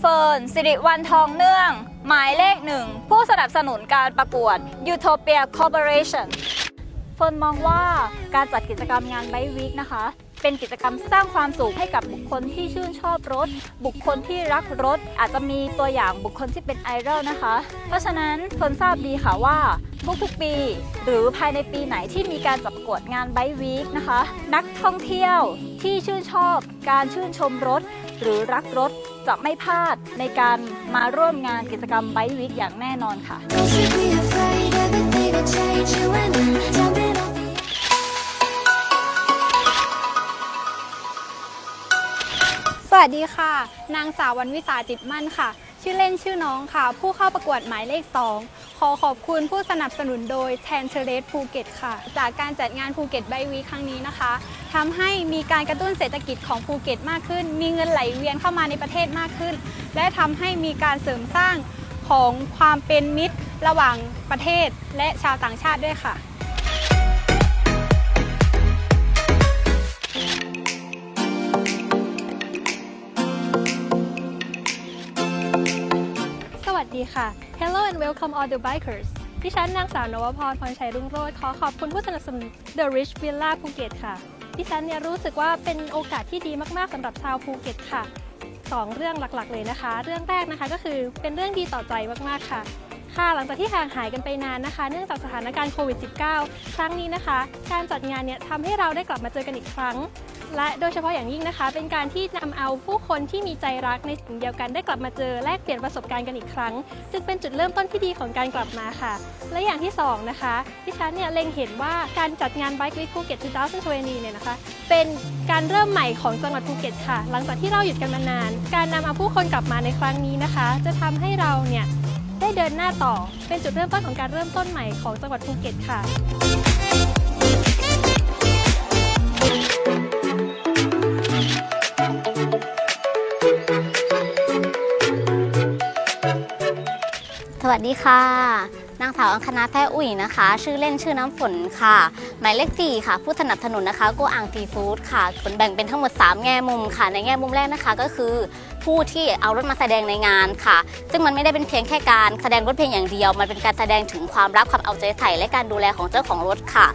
เฟิร์นสิริวันทองเนื่อง หมายเลขหนึ่ง ผู้สนับสนุนการประกวด Utopia Corporation เฟิร์นมองว่าการจัดกิจกรรมงานไบวิกนะคะ เป็นกิจกรรมสร้างความสุขให้กับบุคคลที่ชื่นชอบรถ บุคคลที่รักรถ อาจจะมีตัวอย่างบุคคลที่เป็นไอดอลนะคะ เพราะฉะนั้นเฟิร์นทราบดีค่ะว่าทุกๆ ปี หรือภายในปีไหนที่มีการจัดประกวดงานไบวีคนะคะ นักท่องเที่ยวที่ชื่นชอบ การชื่นชมรถ หรือรักรถ จะไม่พลาดในการมาร่วมงานกิจกรรมไบวิกอย่างแน่นอนค่ะ สวัสดีค่ะ นางสาววันวิสาจิตมั่นค่ะ ชื่อเล่นชื่อน้องค่ะ ผู้เข้าประกวดหมายเลข 2 อขอบคุณผู้สนับสนุนโดยแทนเชเรสภูเก็ตค่ะ จากการจัดงานภูเก็ตไบวีครั้งนี้นะคะทำให้มีการกระตุ้นเศรษฐกิจของภูเก็ตมากขึ้น มีเงินไหลเวียนเข้ามาในประเทศมากขึ้น และทำให้มีการเสริมสร้างของความเป็นมิตรระหว่างประเทศและชาวต่างชาติด้วยค่ะสวัสดีค่ะ Hello and welcome all the bikers ดิฉันนางสาวนวพรพรชัยรุ่งโรจน์ขอขอบคุณผู้สนับสนุน The Rich Villa ภูเก็ตค่ะ ดิฉันเนี่ยรู้สึกว่าเป็นโอกาสที่ดีมากๆสำหรับชาวภูเก็ตค่ะสองเรื่องหลักๆเลยนะคะ เรื่องแรกนะคะก็คือเป็นเรื่องดีต่อใจมากๆค่ะ ค่ะ หลังจากที่ห่างหายกันไปนานนะคะ เนื่องจากสถานการณ์โควิด -19 ครั้งนี้นะคะ การจัดงานเนี่ยทำให้เราได้กลับมาเจอกันอีกครั้ง และโดยเฉพาะอย่างยิ่งนะคะ เป็นการที่นำเอาผู้คนที่มีใจรักในสิ่งเดียวกันได้กลับมาเจอแลกเปลี่ยนประสบการณ์กันอีกครั้ง จึงเป็นจุดเริ่มต้นที่ดีของการกลับมาค่ะ และอย่างที่สองนะคะที่ฉันเนี่ยเล็งเห็นว่าการจัดงาน Bike Week Phuket 2020เนี่ยนะคะ เป็นการเริ่มใหม่ของจังหวัดภูเก็ตค่ะ หลังจากที่เราหยุดกันมานาน การนำเอาผู้คนกลับมาในครั้งนี้นะคะ จะทำให้เราเนี่ยได้เดินหน้าต่อ เป็นจุดเริ่มต้นของการเริ่มต้นใหม่ของจังหวัดภูเก็ตค่ะ สวัสดีค่ะ นางสาวอังคณาแท้อุ่ยนะคะ ชื่อเล่นชื่อน้ำฝนค่ะ หมายเลขสี่ค่ะ ผู้สนับสนุนนะคะโกอ่างซีฟู้ดค่ะผลแบ่งเป็นทั้งหมด 3 แง่มุมค่ะ ในแง่มุมแรกนะคะก็คือ ผู้ที่เอารถมาแสดงในงานค่ะ ซึ่งมันไม่ได้เป็นเพียงแค่การแสดงรถเพียงอย่างเดียว มันเป็นการแสดงถึงความรักความเอาใจใส่และการดูแลของเจ้าของรถค่ะ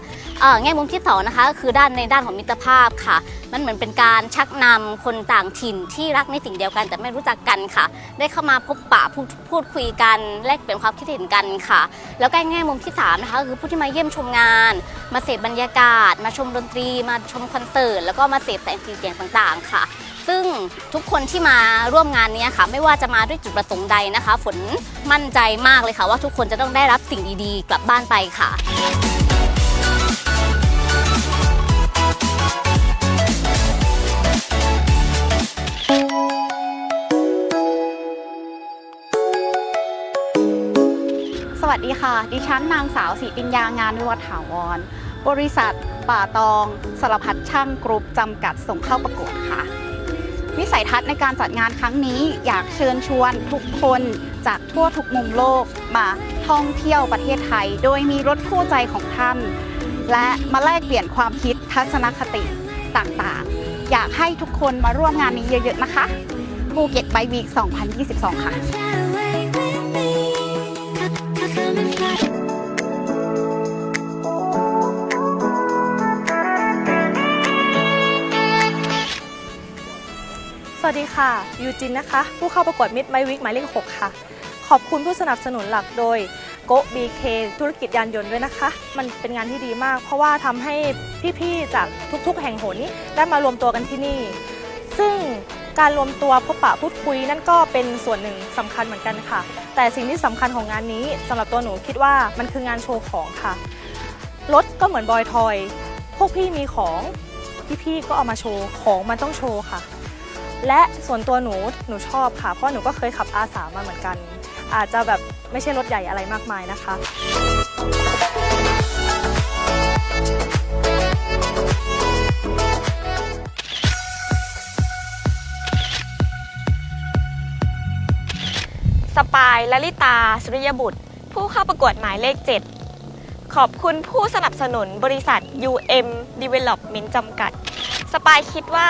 แง่มุมที่สองนะคะก็คือด้านในด้านของมิตรภาพค่ะ มันเหมือนเป็นการชักนำคนต่างถิ่นที่รักในสิ่งเดียวกันแต่ไม่รู้จักกันค่ะ ได้เข้ามาพบปะพูดพูดคุยกันแลกเปลี่ยนความคิดเห็นกันค่ะแล้วก็แง่มุมที่สามนะคะคือผู้ที่มาเยี่ยมชมงาน มาเสพบรรยากาศ มาชมดนตรี มาชมคอนเสิร์ตแล้วก็มาเสพแสงสีเสียงต่างๆ ค่ะ ซึ่งทุกคนที่มาร่วมงานนี้ค่ะ ไม่ว่าจะมาด้วยจุดประสงค์ใดนะคะ ฝนมั่นใจมากเลยค่ะ ว่าทุกคนจะต้องได้รับสิ่งดีๆ กลับบ้านไปค่ะ สวัสดีค่ะ ดิฉันนางสาวศรีปิญญางานวิวัฒถาวร บริษัท ป่าตองสารพัดช่างกรุ๊ปจำกัดส่งเข้าประกวดค่ะ วิสัยทัศน์ในการจัดงานครั้งนี้อยากเชิญชวนทุกคนจากทั่วทุกมุมโลกมาท่องเที่ยวประเทศไทย โดยมีรถคู่ใจของท่าน และมาแลกเปลี่ยนความคิดทัศนคติต่างๆ อยากให้ทุกคนมาร่วมงานนี้เยอะๆนะคะภูเก็ตไบวีค2022 ค่ะ สวัสดีค่ะ ยูจินนะคะ ผู้เข้าประกวดมิดไมวิกหมายเลข 6 ค่ะ ขอบคุณผู้สนับสนุนหลักโดยโกบีเคธุรกิจยานยนต์ด้วยนะคะ มันเป็นงานที่ดีมาก เพราะว่าทำให้พี่ ๆ จากทุกๆ แห่งหนได้มารวมตัวกันที่นี่ ซึ่ง การรวมตัวพบปะพูดคุยนั่นก็เป็นส่วนหนึ่งสำคัญเหมือนกันค่ะ แต่สิ่งที่สำคัญของงานนี้สำหรับตัวหนูคิดว่ามันคืองานโชว์ของค่ะรถก็เหมือนบอยทอย พวกพี่มีของพี่ๆก็เอามาโชว์ของมันต้องโชว์ค่ะ และส่วนตัวหนูหนูชอบค่ะ เพราะหนูก็เคยขับอาสามาเหมือนกัน อาจจะแบบไม่ใช่รถใหญ่อะไรมากมายนะคะ สปายลลิตา สุริยบุตร ผู้เข้าประกวดหมายเลข 7 ขอบคุณผู้สนับสนุนบริษัท UM Development จำกัด สปายคิดว่า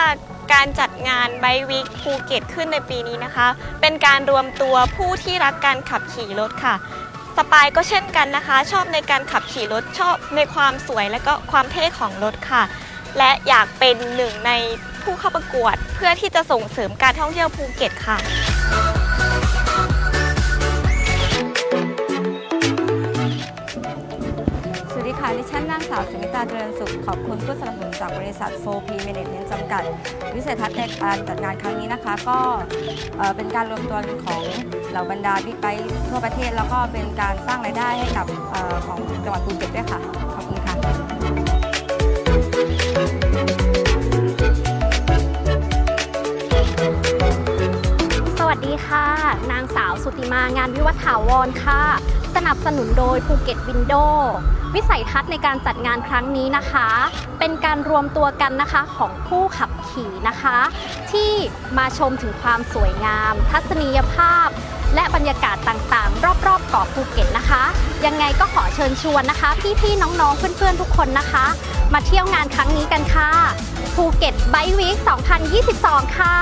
การจัดงานไบวิกภูเก็ตขึ้นในปีนี้นะคะ เป็นการรวมตัวผู้ที่รักการขับขี่รถค่ะ สปายก็เช่นกันนะคะ ชอบในการขับขี่รถชอบในความสวยและก็ความเท่ของรถค่ะ และอยากเป็นหนึ่งในผู้เข้าประกวด เพื่อที่จะส่งเสริมการท่องเที่ยวภูเก็ตค่ะ ดีค่ะดิฉันนางสาวสุมิตาเจริญสุข ขอบคุณผู้สนับสนุนจากบริษัท 4P Management จำกัด วิสัยทัศน์ในการจัดงานครั้งนี้นะคะ ก็เอ่อเป็นการรวมตัวของเหล่าบรรดาบิ๊กไบค์ทั่วประเทศ แล้วก็เป็นการสร้างรายได้ให้กับอของจังหวัดภูเก็ตด้วยค่ะ ขอบคุณค่ะสวัสดีค่ะ นางสาว สุติมางานวิวัฒถาวรค่ะ สนับสนุนโดยภูเก็ตวินโดวิสัยทัศน์ในการจัดงานครั้งนี้นะคะ เป็นการรวมตัวกันนะคะของผู้ขับขี่นะคะ ที่มาชมถึงความสวยงาม ทัศนียภาพ และบรรยากาศต่างๆ รอบๆเกาะภูเก็ตนะคะ ยังไงก็ขอเชิญชวนนะคะ พี่ๆน้องๆเพื่อนๆทุกคนนะคะ มาเที่ยวงานครั้งนี้กันค่ะภูเก็ตไบวีค2022 ค่ะ